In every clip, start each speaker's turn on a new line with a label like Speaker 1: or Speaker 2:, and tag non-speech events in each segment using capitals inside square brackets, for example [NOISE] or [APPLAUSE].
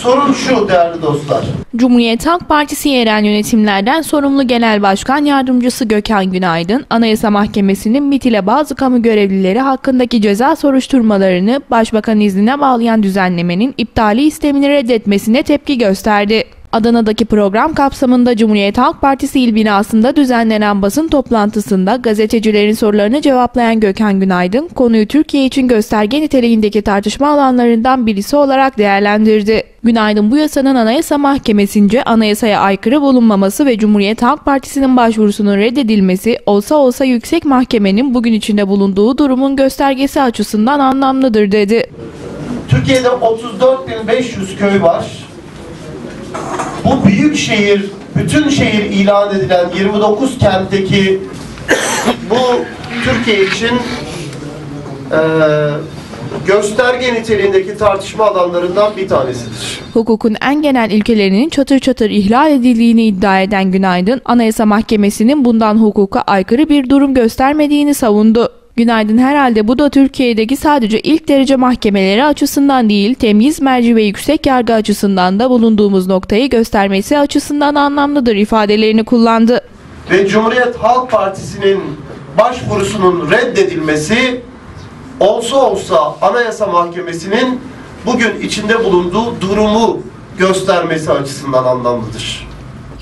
Speaker 1: Sorun şu değerli dostlar.
Speaker 2: Cumhuriyet Halk Partisi yerel yönetimlerden sorumlu Genel Başkan Yardımcısı Gökhan Günaydın, Anayasa Mahkemesi'nin MİT ile bazı kamu görevlileri hakkındaki ceza soruşturmalarını Başbakan iznine bağlayan düzenlemenin iptali istemini reddetmesine tepki gösterdi. Adana'daki program kapsamında Cumhuriyet Halk Partisi il binasında düzenlenen basın toplantısında gazetecilerin sorularını cevaplayan Gökhan Günaydın, konuyu Türkiye için gösterge niteliğindeki tartışma alanlarından birisi olarak değerlendirdi. Günaydın bu yasanın Anayasa Mahkemesi'nce anayasaya aykırı bulunmaması ve Cumhuriyet Halk Partisi'nin başvurusunun reddedilmesi olsa olsa yüksek mahkemenin bugün içinde bulunduğu durumun göstergesi açısından anlamlıdır dedi.
Speaker 1: Türkiye'de 34.500 köy var. Bu büyük şehir, bütün şehir ilan edilen 29 kentteki bu Türkiye için eee, gösterge niteliğindeki tartışma alanlarından bir tanesidir.
Speaker 2: Hukukun en genel ilkelerinin çatır çatır ihlal edildiğini iddia eden Günaydın, Anayasa Mahkemesi'nin bundan hukuka aykırı bir durum göstermediğini savundu. Günaydın herhalde bu da Türkiye'deki sadece ilk derece mahkemeleri açısından değil, temyiz merci ve yüksek yargı açısından da bulunduğumuz noktayı göstermesi açısından anlamlıdır ifadelerini kullandı.
Speaker 1: Ve Cumhuriyet Halk Partisi'nin başvurusunun reddedilmesi olsa olsa Anayasa Mahkemesi'nin bugün içinde bulunduğu durumu göstermesi açısından anlamlıdır.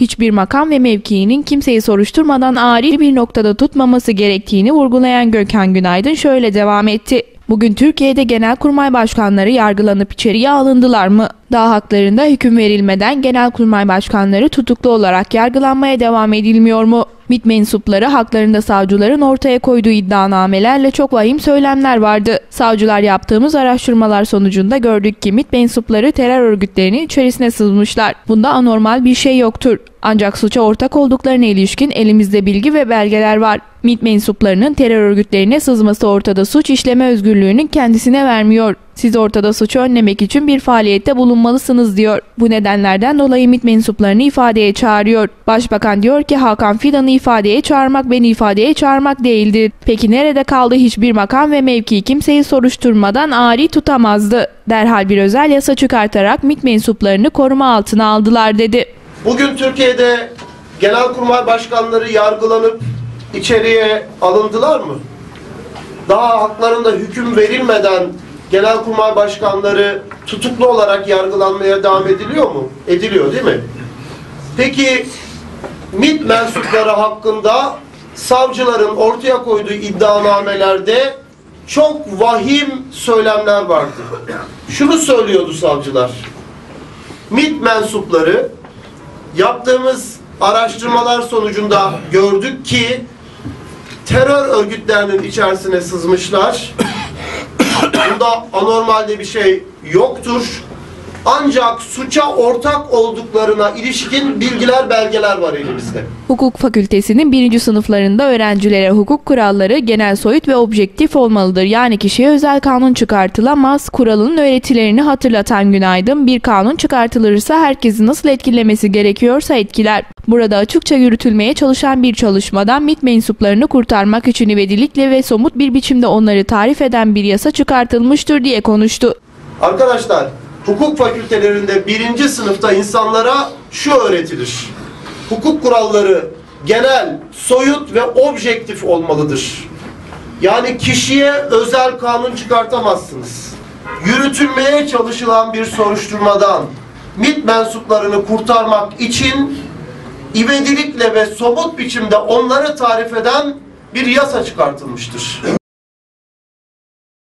Speaker 2: Hiçbir makam ve mevkiinin kimseyi soruşturmadan ari bir noktada tutmaması gerektiğini vurgulayan Gökhan Günaydın şöyle devam etti. Bugün Türkiye'de genelkurmay başkanları yargılanıp içeriye alındılar mı? Daha haklarında hüküm verilmeden genelkurmay başkanları tutuklu olarak yargılanmaya devam edilmiyor mu? MİT mensupları haklarında savcıların ortaya koyduğu iddianamelerle çok vahim söylemler vardı. Savcılar yaptığımız araştırmalar sonucunda gördük ki MİT mensupları terör örgütlerinin içerisine sızmışlar. Bunda anormal bir şey yoktur. Ancak suça ortak olduklarına ilişkin elimizde bilgi ve belgeler var. MİT mensuplarının terör örgütlerine sızması ortada suç işleme özgürlüğünün kendisine vermiyor. Siz ortada suçu önlemek için bir faaliyette bulunmalısınız diyor. Bu nedenlerden dolayı MİT mensuplarını ifadeye çağırıyor. Başbakan diyor ki Hakan Fidan'ı ifadeye çağırmak beni ifadeye çağırmak değildir. Peki nerede kaldı hiçbir makam ve mevki kimseyi soruşturmadan ari tutamazdı. Derhal bir özel yasa çıkartarak MİT mensuplarını koruma altına aldılar dedi.
Speaker 1: Bugün Türkiye'de genelkurmay başkanları yargılanıp içeriye alındılar mı? Daha haklarında hüküm verilmeden genelkurmay başkanları tutuklu olarak yargılanmaya devam ediliyor mu? Ediliyor değil mi? Peki MİT mensupları hakkında savcıların ortaya koyduğu iddianamelerde çok vahim söylemler vardı. Şunu söylüyordu savcılar. MİT mensupları yaptığımız araştırmalar sonucunda gördük ki terör örgütlerinin içerisine sızmışlar. [COUGHS] Bunda anormalde bir şey yoktur. Ancak suça ortak olduklarına ilişkin bilgiler, belgeler var elimizde.
Speaker 2: Hukuk fakültesinin birinci sınıflarında öğrencilere hukuk kuralları genel soyut ve objektif olmalıdır. Yani kişiye özel kanun çıkartılamaz. Kuralın öğretilerini hatırlatan Günaydın bir kanun çıkartılırsa herkesi nasıl etkilemesi gerekiyorsa etkiler. Burada açıkça yürütülmeye çalışan bir çalışmadan MİT mensuplarını kurtarmak için ivedilikle ve somut bir biçimde onları tarif eden bir yasa çıkartılmıştır diye konuştu.
Speaker 1: Arkadaşlar, hukuk fakültelerinde birinci sınıfta insanlara şu öğretilir. Hukuk kuralları genel, soyut ve objektif olmalıdır. Yani kişiye özel kanun çıkartamazsınız. Yürütülmeye çalışılan bir soruşturmadan MİT mensuplarını kurtarmak için ivedilikle ve somut biçimde onları tarif eden bir yasa çıkartılmıştır.